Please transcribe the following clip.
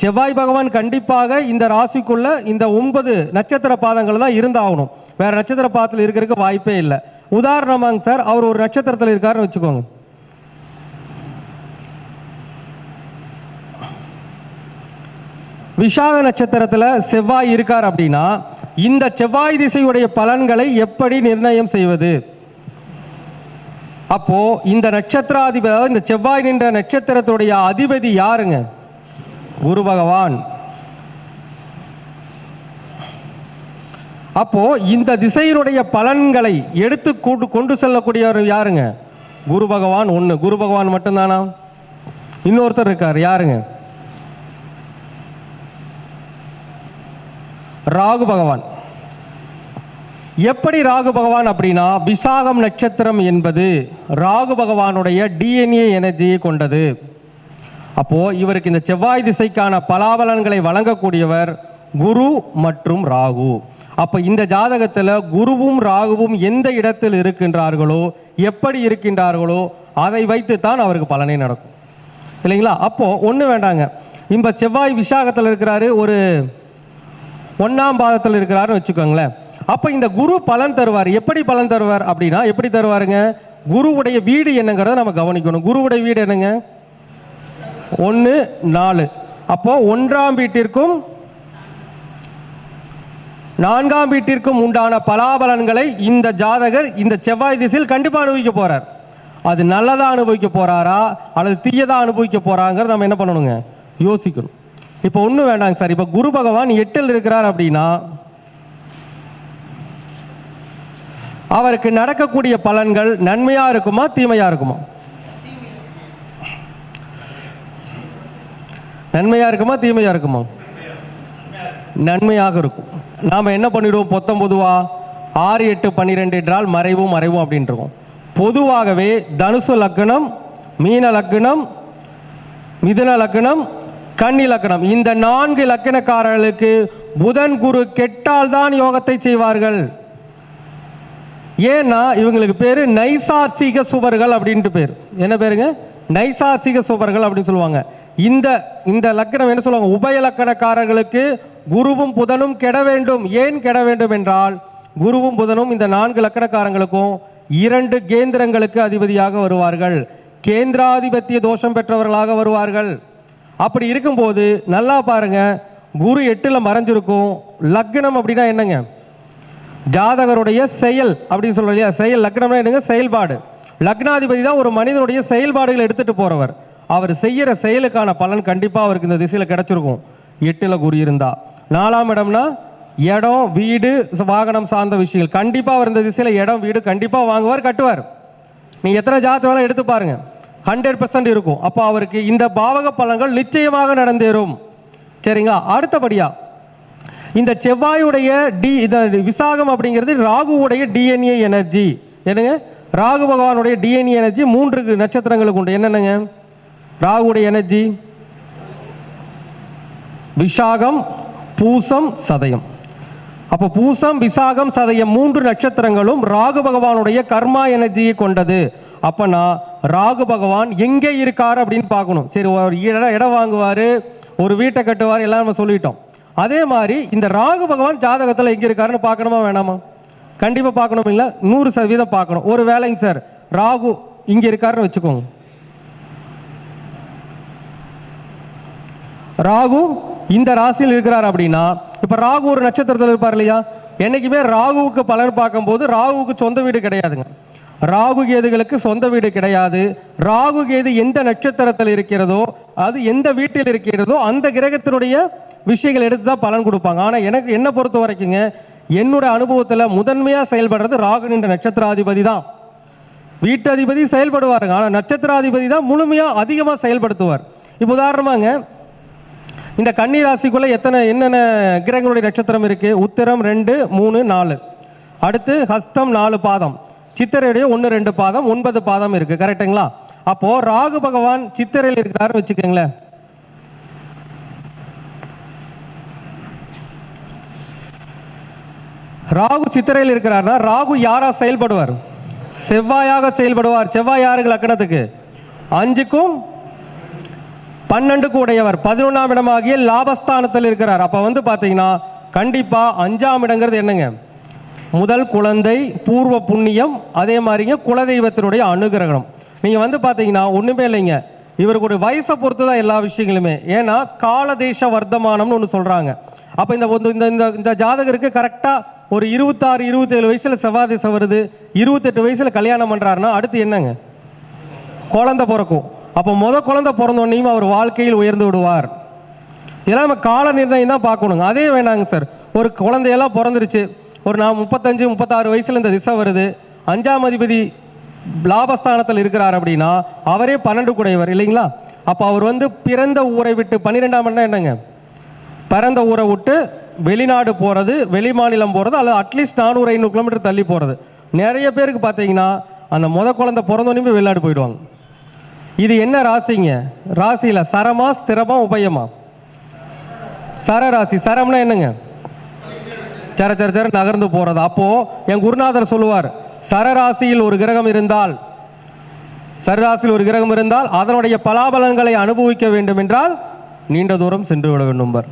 செவ்வாய் பகவான் கண்டிப்பாக இந்த ராசிக்குள்ள இந்த ஒன்பது நட்சத்திர பாதங்கள் தான் இருந்தாகணும். வேற நட்சத்திர பாதத்தில் இருக்கிறதுக்கு வாய்ப்பே இல்லை. உதாரணமாங்க சார் அவர் ஒரு நட்சத்திரத்தில் இருக்காருன்னு வச்சுக்கோங்க. விஷாக நட்சத்திரத்தில் செவ்வாய் இருக்கார் அப்படின்னா இந்த செவ்வாய் திசையுடைய பலன்களை எப்படி நிர்ணயம் செய்வது? அப்போ இந்த நட்சத்திராதிபதி அதாவது இந்த செவ்வாய் நின்ற நட்சத்திரத்துடைய அதிபதி யாருங்க? குரு பகவான். அப்போ இந்த திசையினுடைய பலன்களை எடுத்து கூட்டு கொண்டு செல்லக்கூடியவர் யாருங்க? குரு பகவான் ஒண்ணு. குரு பகவான் மட்டும்தானா? இன்னொருத்தர் இருக்கார். யாருங்க? ராகு பகவான். எப்படி ராகு பகவான் அப்படின்னா விசாகம் நட்சத்திரம் என்பது ராகு பகவானுடைய டிஎன்ஏ எனர்ஜியை கொண்டது. அப்போ இவருக்கு இந்த செவ்வாய் திசைக்கான பலாபலன்களை வழங்கக்கூடியவர் குரு மற்றும் ராகு. அப்போ இந்த ஜாதகத்தில் குருவும் ராகுவும் எந்த இடத்தில் இருக்கின்றார்களோ எப்படி இருக்கின்றார்களோ அதை வைத்து தான் அவருக்கு பலனே நடக்கும். இல்லைங்களா? அப்போ ஒன்று வேண்டாங்க. இந்த செவ்வாய் விசாகத்தில் இருக்கிறாரு ஒரு ஒன்றாம் பாதத்தில் இருக்கிறாருன்னு வச்சுக்கோங்களேன். அப்போ இந்த குரு பலன் தருவார். எப்படி பலன் தருவார் அப்படின்னா எப்படி தருவாருங்க? குருவுடைய வீடு என்னங்கிறத நம்ம கவனிக்கணும். குருவுடைய வீடு என்னங்க? ஒன்று நாலு. அப்போ ஒன்றாம் வீட்டிற்கும் நான்காம் வீட்டிற்கும் உண்டான பலாபலன்களை இந்த ஜாதகர் இந்த செவ்வாய் திசையில் கண்டிப்பாக அனுபவிக்க போகிறார் அது நல்லதாக அனுபவிக்க போகிறாரா அல்லது தீயதாக அனுபவிக்க போகிறாங்கிறது நம்ம என்ன பண்ணணுங்க? யோசிக்கணும். இப்போ ஒன்றும் வேண்டாங்க சார். இப்போ குரு பகவான் எட்டில் இருக்கிறார் அப்படின்னா அவருக்கு நடக்கக்கூடிய பலன்கள் நன்மையாக இருக்குமா தீமையாக இருக்குமா? நன்மையாக இருக்குமா தீமையாக இருக்குமா? நன்மையாக இருக்கும். நாம் என்ன பண்ணிடுவோம்? பொத்தம் பொதுவாக ஆறு எட்டு பன்னிரெண்டு என்றால் மறைவும் மறைவும் அப்படின்ட்டுருக்கோம் பொதுவாகவே தனுசு லக்னம் மீன லக்னம் மிதுன லக்னம் கன்னி லக்னம் இந்த நான்கு லக்கணக்காரர்களுக்கு புதன் குரு கெட்டால் தான் யோகத்தை செய்வார்கள். ஏன்னா இவங்களுக்கு பேர் நைசார்சிக சுவர்கள் அப்படின்ட்டு பேர். என்ன பேருங்க? நைசார்சிக சுவர்கள் அப்படின்னு சொல்லுவாங்க. இந்த இந்த லக்கணம் என்ன சொல்லுவாங்க? உபய லக்கணக்காரர்களுக்கு குருவும் புதனும் கெட வேண்டும். ஏன் கெட வேண்டும் என்றால் குருவும் புதனும் இந்த நான்கு லக்கணக்காரங்களுக்கும் இரண்டு கேந்திரங்களுக்கு அதிபதியாக வருவார்கள். கேந்திராதிபத்திய தோஷம் பெற்றவர்களாக வருவார்கள். அப்படி இருக்கும்போது நல்லா பாருங்க குரு எட்டுல மறைஞ்சிருக்கும். லக்னம் அப்படின்னா என்னங்க? ஜாதகருடைய செயல் அப்படின்னு சொல்றோம் இல்லையா? செயல் லக்னம்னா என்னங்க? செயல்பாடு. லக்னாதிபதி தான் ஒரு மனிதனுடைய செயல்பாடுகளை எடுத்துட்டு போறவர். அவர் செய்யற செயலுக்கான பலன் கண்டிப்பா அவருக்கு இந்த திசையில கிடைச்சிருக்கும். எட்டுல குரு இருந்தா நாலாம் இடம்னா இடம் வீடு வாகனம் சார்ந்த விஷயங்கள். கண்டிப்பா அவர் இந்த திசையில இடம் வீடு கண்டிப்பா வாங்குவார் கட்டுவார். நீங்கள் எத்தனை ஜாதகம் வேணா எடுத்து பாருங்க. ஹண்ட்ரட் பர்சன்ட் இருக்கும். அப்போ அவருக்கு இந்த பாவக பலன்கள் நிச்சயமாக நடந்தேறும். சரிங்களா? அடுத்தபடியா இந்த செவ்வாயுடைய டி இந்த விசாகம் அப்படிங்கிறது ராகுவுடைய டிஎன்ஏ எனர்ஜி என்னங்க? ராகு பகவானுடைய டிஎன்ஏ எனர்ஜி மூன்று நட்சத்திரங்களுக்கு உண்டு. என்னென்னங்க? ராகுடைய எனர்ஜி விஷாகம் பூசம் சதயம். அப்போ பூசம் விசாகம் சதயம் மூன்று நட்சத்திரங்களும் ராகு பகவானுடைய கர்மா எனர்ஜியை கொண்டது. அப்போனா ராகு பகவான் எங்கே இருக்கார் அப்படின்னு பார்க்கணும். சரி ஒரு இடம் இடம் வாங்குவார் ஒரு வீட்டை கட்டுவார் எல்லாம் நம்ம சொல்லிட்டோம். அதே மாதிரி இந்த ராகு பகவான் ஜாதகத்தில் எங்கே இருக்காருன்னு பார்க்கணுமா வேணாமா? கண்டிப்பாக பார்க்கணும் இல்லை நூறு சதவீதம் பார்க்கணும். ஒரு வேலைங்க சார் ராகு இங்கே இருக்காருன்னு வச்சுக்கோங்க. ராகு இந்த ராசியில் இருக்கிறார் அப்படின்னா இப்போ ராகு ஒரு நட்சத்திரத்தில் இருப்பார் இல்லையா? என்றைக்குமே ராகுவுக்கு பலன் பார்க்கும்போது ராகுவுக்கு சொந்த வீடு கிடையாதுங்க. ராகு கேதுகளுக்கு சொந்த வீடு கிடையாது. ராகு கேது எந்த நட்சத்திரத்தில் இருக்கிறதோ அது எந்த வீட்டில் இருக்கிறதோ அந்த கிரகத்தினுடைய விஷயங்கள் எடுத்து தான் பலன் கொடுப்பாங்க. ஆனால் எனக்கு என்ன பொறுத்த வரைக்குங்க என்னோட அனுபவத்தில் முதன்மையாக செயல்படுறது ராகு என்ற நட்சத்திராதிபதி தான். வீட்டதிபதி செயல்படுவாருங்க. ஆனால் நட்சத்திராதிபதி தான் முழுமையாக அதிகமாக செயல்படுத்துவார். இப்போ உதாரணமாங்க இந்த கன்னி ராசிக்குள்ள எத்தனை என்னென்ன கிரகங்களுடைய நட்சத்திரம் இருக்கு? உத்திரம் ரெண்டு மூணு நாலு. அடுத்து ஹஸ்தம் நாலு பாதம். சித்திரையுடைய ஒன்று ரெண்டு பாதம் ஒன்பது பாதம் இருக்கு. கரெக்டுங்களா அப்போ ராகு பகவான் சித்திரையில் இருக்கிறாருன்னு வச்சுக்கோங்களேன். ராகு சித்திரையில் இருக்கிறார்னா ராகு யாரா செயல்படுவார்? செவ்வாயாக செயல்படுவார். செவ்வாய் யாருக்கு லக்கணத்துக்கு? அஞ்சுக்கும் பன்னெண்டுக்கு உடையவர். பதினொன்றாம் இடமாகிய லாபஸ்தானத்தில் இருக்கிறார். அப்போ வந்து பார்த்தீங்கன்னா கண்டிப்பாக அஞ்சாம் இடங்கிறது என்னங்க? முதல் குழந்தை பூர்வ புண்ணியம் அதே மாதிரிங்க குலதெய்வத்தினுடைய அனுகிரகம். நீங்கள் வந்து பார்த்தீங்கன்னா ஒன்றுமே இல்லைங்க. இவருக்குடைய வயசை பொறுத்து தான் எல்லா விஷயங்களுமே. ஏன்னா காலதேச வர்த்தமானம்னு ஒன்று சொல்கிறாங்க அப்போ இந்த இந்த இந்த இந்த ஜாதகருக்கு கரெக்டாக ஒரு இருபத்தாறு இருபத்தேழு வயசில் செவ்வாய் திசை வருது. இருபத்தெட்டு வயசில் கல்யாணம் பண்ணுறாருன்னா அடுத்து என்னங்க? குழந்தை பிறக்கும். அப்போ முத குழந்தை பிறந்தோன்னையும் அவர் வாழ்க்கையில் உயர்ந்து விடுவார். இதெல்லாம் நம்ம கால நிர்ணயம் தான் பார்க்கணுங்க. அதே வேணாங்க சார். ஒரு குழந்தையெல்லாம் பிறந்துருச்சு. ஒரு நான் முப்பத்தஞ்சு முப்பத்தாறு வயசுல இந்த திசை வருது. அஞ்சாம் அதிபதி லாபஸ்தானத்தில் இருக்கிறார் அப்படின்னா அவரே பன்னெண்டு குடையவர் இல்லைங்களா? அப்போ அவர் வந்து பிறந்த ஊரை விட்டு பன்னிரெண்டாம் இடம் என்னங்க? பிறந்த ஊரை விட்டு வெளிநாடு போகிறது வெளி மாநிலம் போகிறது அல்லது அட்லீஸ்ட் நானூறு ஐநூறு கிலோமீட்டர் தள்ளி போகிறது நிறைய பேருக்கு பார்த்தீங்கன்னா அந்த முத குழந்தை பிறந்தோன்னே வெளிநாடு போயிடுவாங்க. இது என்ன ராசிங்க? ராசியில் சரமா ஸ்திரமா உபயமா? சர ராசி சரம்னா என்னங்க? சர சர சர நகர்ந்து போறது. அப்போ என் குருநாதர் சொல்லுவார் சரராசியில் ஒரு கிரகம் இருந்தால் சரராசியில் ஒரு கிரகம் இருந்தால் அதனுடைய பலாபலன்களை அனுபவிக்க வேண்டும் என்றால் நீண்ட தூரம் சென்று விட வேண்டும் பார்